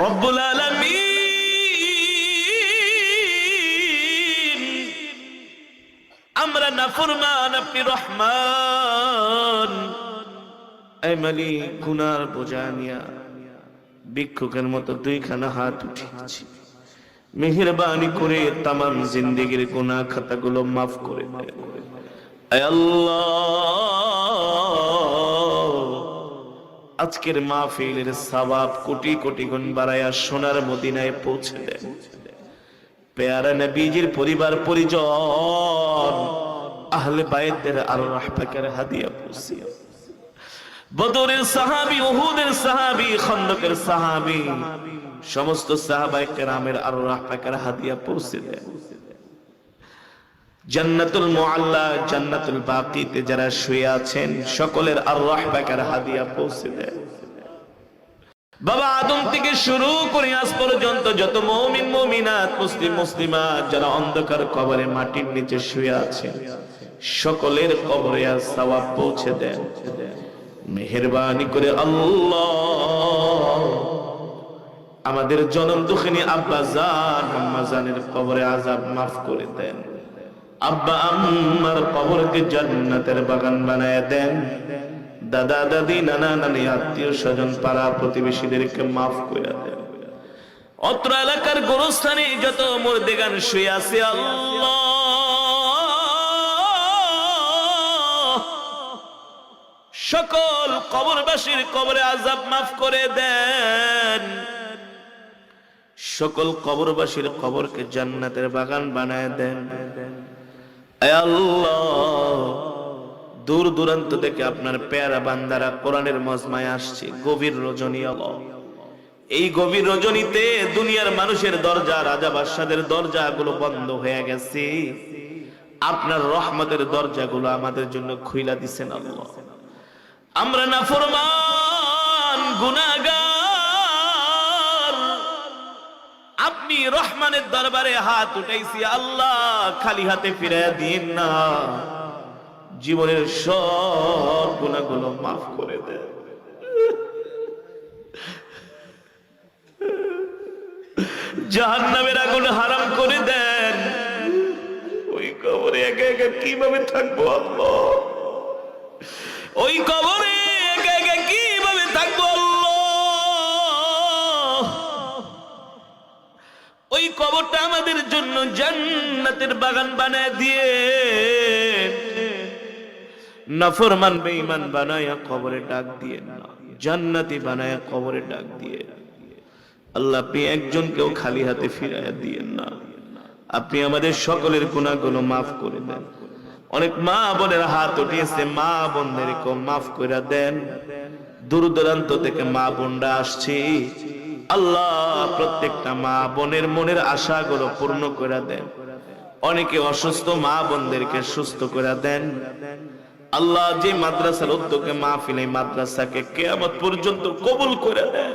রব্বুল আলামিন। আমরা নাফরমান আপনি রহমান। এই মালিক, গুনার ভিক্ষুকের মতো দুইখানা হাত উঠিয়েছি। মেহেরবানি করে তামাম জিন্দিগির গুনাহ খাতাগুলো মাফ করে দেন আয় আল্লাহ। আজকের মাহফিলের সওয়াব কোটি কোটি গুণ বাড়ায়া সোনার মদিনায় পৌঁছে পেয়ারা নবীজির পরিবার, পরিজন, আহলে আর রাহবাকের হাদিয়া পৌঁছে বদরের সাহাবী, উহুদের সাহাবী, খন্দকের সাহাবী, সমস্ত কেরামের হাদিয়া পৌঁছে দেন। জান্নাতুল মুআল্লা, জান্নাতুল বাকিতে যারা শুয়ে আছেন, সকলের আর রাহবাকের হাদিয়া পৌঁছে দেন বাবা আদম থেকে শুরু করে আজ পর্যন্ত যত মমিন, মমিনাত, মুসলিম, মুসলিমাত যারা অন্ধকার কবরে, মাটির নিচে শুয়ে আছেন, সকলের কবরে আজ সওয়াব পৌঁছে দেন। মেহেরবানি করে আল্লাহ। আমাদের জনম দুঃখিনী আব্বা জান, আম্মা জানের কবরে আজাব মাফ করে দেন। আব্বা আম্মার কবরকে জান্নাতের বাগান বানায় দেন। দাদা, দাদি, নানা, নানি, আত্মীয় স্বজন পাড়া প্রতিবেশীদেরকে মাফ করে দেন। অত্র এলাকার গোরস্থানে যত মুর্দেগান শুয়ে আছে, আল্লাহ! সকল কবরবাসীর কবরে আজাব মাফ করে দেন। সকল কবরবাসীর কবরকে জান্নাতের বাগান বানায় দেন। দূর দূরান্ত থেকে আপনার পেয়ারা বান্দারা কোরআনের মজমায় আসছে, গভীর রজনী আল্লাহ এই গভীর রজনীতে দুনিয়ার মানুষের দরজা, রাজা বাদশাদের দরজাগুলো বন্ধ হয়ে গেছে। আপনার রহমতের দরজাগুলো আমাদের জন্য খুইলা দিছেন আমরা না ফরমান গুনাগার রহমানের দরবারে হাত উঠাইছি, আল্লাহ খালি হাতে ফিরে দিন না। জীবনের সব গুণাগুলো মাফ করে দেন জাহান নামের আগুন হারাম করে দেন। ওই কবরে একা একা কীভাবে থাকব ওই কবরে ওই কবরটা আমাদের জন্য জান্নাতের বাগান বানায় দিয়ে। নফরমান বেঈমান বানায়া কবরে ডাক দিয়ে না, জান্নাতি বানায়া কবরে ডাক দিয়ে। আল্লাহ আপনি একজনকেও খালি হাতে ফিরাইয়া দিয়েন না। আপনি আমাদের সকলের গুণাগুলো মাফ করে দেন। অনেক মা বোনের হাত উঠিয়েছে, মা বোনদেরকেও মাফ করে দেন। দূর দূরান্ত থেকে মা বোনরা আসছি। আল্লাহ প্রত্যেকটা মা বোনের মনের আশাগুলো পূর্ণ করে দেন। অনেকে অসুস্থ মা বোনদেরকে সুস্থ করে দেন। আল্লাহ যে মাদ্রাসার উদ্যোগে মাহফিল এই মাদ্রাসাকে কেয়ামত পর্যন্ত কবুল করে দেন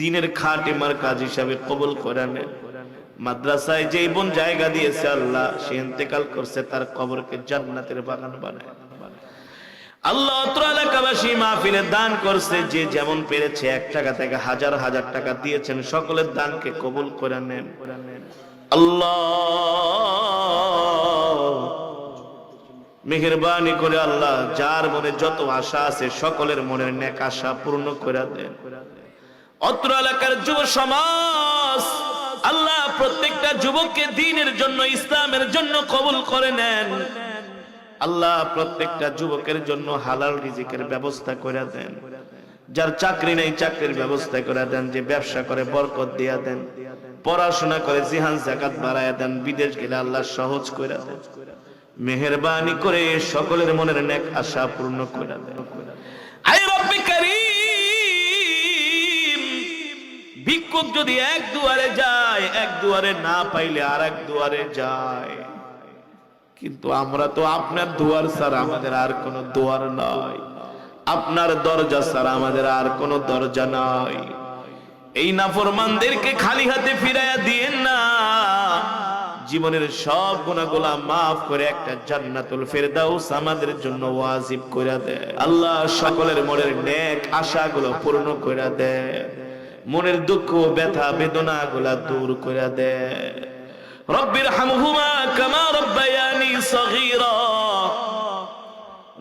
দিনের খাট এমার কাজ হিসাবে কবুল করে নেন। মাদ্রাসায় যে বোন জায়গা দিয়েছে আল্লাহ, সে ইন্তেকাল করছে, তার কবরকে জান্নাতের বাগান বানায়। আল্লাহ এলাকাবাসী মাহফিলে দান করছে, যে যেমন পেরেছে এক টাকা থেকে হাজার হাজার টাকা দিয়েছেন, সকলের দানকে কবুল করে নেন। আল্লাহ মেহরবানি করে আল্লাহ যার মনে যত আশা আছে, সকলের মনের নেক আশা পূর্ণ করে দেন। অত্র এলাকার যুব সমাজ, আল্লাহ প্রত্যেকটা যুবককে দিনের জন্য, ইসলামের জন্য কবুল করে নেন। আল্লাহ প্রত্যেকটা যুবকের জন্য হালাল রিজিকের ব্যবস্থা করে দেন। যার চাকরি নেই, চাকরির ব্যবস্থা করে দেন, যে ব্যবসা করে, বরকত দিয়া দেন। পড়াশোনা করে, জিহান, জাকাত বাড়ায় দেন, বিদেশ গেলে আল্লাহ সহজ করে দেন। মেহরবানি করে সকলের মনের নেক আশা পূর্ণ করে দেন। ভিক্ষুক যদি এক দুয়ারে যায়, এক দুয়ারে না পাইলে আর এক দুয়ারে যায়। কিন্তু আমরা তো আপনার দুয়ার ছাড়া আমাদের আর কোনো দুয়ার নয় আপনার দরজা ছাড়া আমাদের আর কোনো দরজা নয় এই নাফরমানদেরকে খালি হাতে ফিরাইয়া দিয়েন না। জীবনের সব গুণাগুলা মাফ করে একটা জান্নাতুল ফেরদাউস আমাদের জন্য ওয়াজিব করে দেয়। আল্লাহ সকলের মনের নেক আশাগুলো পূর্ণ করে দেয়। মনের দুঃখ ব্যথা বেদনা গুলা দূর করে দে রব্বির হামহুমা